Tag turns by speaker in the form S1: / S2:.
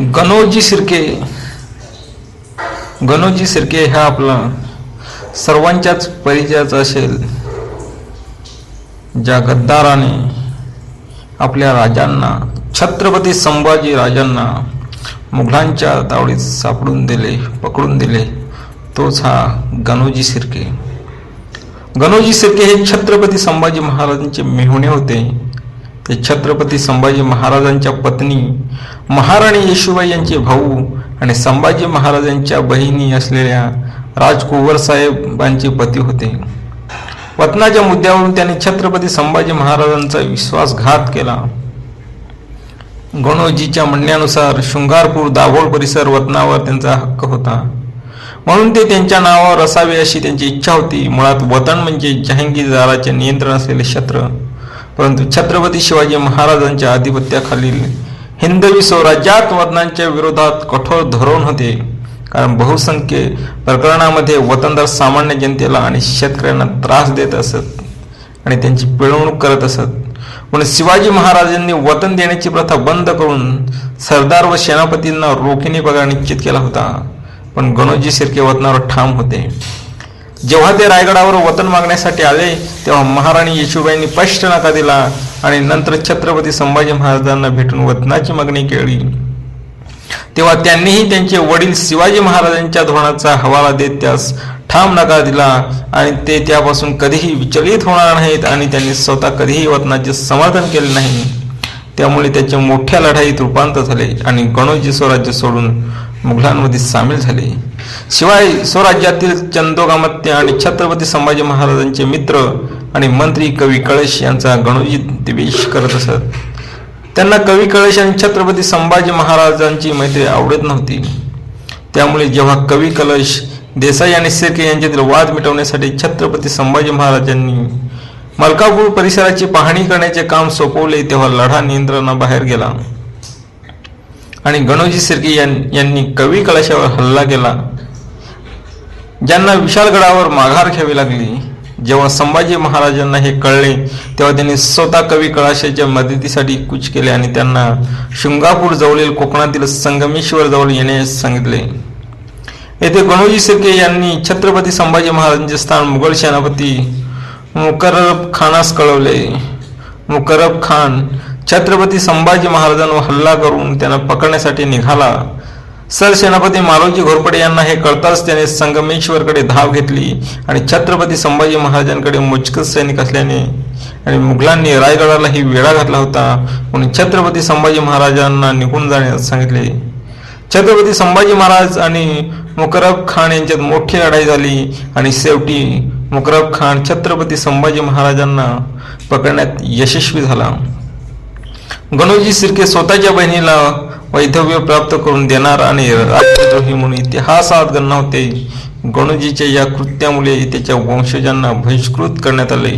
S1: गणोजी सिरके. गणोजी सिरके हा आपला सर्वांच्याच परिचयाचा असेल. ज्या गद्दाराने आपल्या राजांना छत्रपती संभाजी राजांना मुघलांच्या तावडीत सापडून दिले पकडून दिले तोच हा गणोजी सिरके. गणोजी सिरके हे छत्रपती संभाजी महाराजांचे मेहुणे होते. ते छत्रपती संभाजी महाराजांच्या पत्नी महाराणी येशुबाई यांचे भाऊ आणि संभाजी महाराजांच्या बहिणी असलेल्या राजकुंवर साहेबांचे पती होते. वतनाच्या मुद्द्यावरून त्यांनी छत्रपती संभाजी महाराजांचा विश्वासघात केला. गणोजीच्या म्हणण्यानुसार शृंगारपूर दाभोळ परिसर वतनावर त्यांचा हक्क होता. म्हणून ते त्यांच्या नावावर असावे अशी त्यांची इच्छा होती. मुळात वतन म्हणजे जहांगीरदाराचे नियंत्रण असलेले क्षेत्र परंतु छत्रपती शिवाजी महाराजांच्या आधिपत्याखालील हिंदवी स्वराज्यात वतनांच्या विरोधात कठोर धोरण होते. कारण बहुसंख्य प्रकरणामध्ये वतनदार सामान्य जनतेला आणि शेतकऱ्यांना त्रास देत असत आणि त्यांची पिळवणूक करत असत. म्हणून शिवाजी महाराजांनी वतन देण्याची प्रथा बंद करून सरदार व सेनापतींना रोखीने पगार निश्चित केला होता. पण गणोजी शिर्के वतनावर ठाम होते. जेव्हा ते रायगडावर वतन मागण्यासाठी आले तेव्हा महाराणी येशूबाईंनी स्पष्ट नकार दिला आणि नंतर छत्रपती संभाजी महाराजांना भेटून वतनाची मागणी केली. तेव्हा त्यांनीही त्यांचे वडील शिवाजी महाराजांच्या धोरणाचा हवाला देत त्यास ठाम नकार दिला आणि ते त्यापासून कधीही विचलित होणार नाहीत आणि त्यांनी स्वतः कधीही वतनाचे समर्थन केले नाही. त्यामुळे त्याचे मोठ्या लढाईत रूपांतर झाले आणि गणोजी स्वराज्य सोडून मुघलांमध्ये सामील झाले. शिवाय स्वराज्यातील चंदोगामत्य आणि छत्रपती संभाजी महाराजांचे मित्र आणि मंत्री कवी कळश यांचा गणोजी द्वेष करत असत. त्यांना कवी कळश आणि छत्रपती संभाजी महाराजांची मैत्री आवडत नव्हती. त्यामुळे जेव्हा कवी कलश देसाई आणि सिरके यांच्यातील वाद मिटवण्यासाठी छत्रपती संभाजी महाराजांनी मलकापूर परिसराची पाहणी करण्याचे काम सोपवले तेव्हा लढा नियंत्रणाबाहेर गेला. आणि गणोजी सिरके यांनी कवी कळशावर हल्ला केला. ज्यांना विशालगडावर माघार घ्यावी लागली जेव्हा संभाजी महाराजांना हे कळले तेव्हा त्यांनी स्वतः कवी कळाशाच्या मदतीसाठी कूच केले आणि त्यांना शृंगापूर जवळील कोकणातील संगमेश्वर जवळ येण्यास सांगितले. येथे गणोजी सिरके यांनी छत्रपती संभाजी महाराजांचे स्थान मुघल सेनापती मुकरब खानास कळवले. मुकरब खान छत्रपती संभाजी महाराजांवर हल्ला करून त्यांना पकडण्यासाठी निघाला. सरसेनापती मालोजी घोरपडे यांना हे कळताच त्याने संगमेश्वरकडे धाव घेतली आणि छत्रपती संभाजी महाराजांकडे मोजकच सैनिक असल्याने आणि मुघलांनी रायगडालाही वेढा घातला होता म्हणून छत्रपती संभाजी महाराजांना निघून जाण्यास सांगितले. छत्रपती संभाजी महाराज आणि मुकरब खान यांच्यात मोठी लढाई झाली आणि शेवटी मुकरब खान छत्रपती संभाजी महाराजांना पकडण्यात यशस्वी झाला. गणोजी सिरके स्वतःच्या बहिणीला वैधव्य प्राप्त करून देणार आणि राजद्रोही म्हणून इतिहासात गणना होते गणोजीच्या या कृत्यामुळे त्याच्या वंशजांना बहिष्कृत करण्यात आले.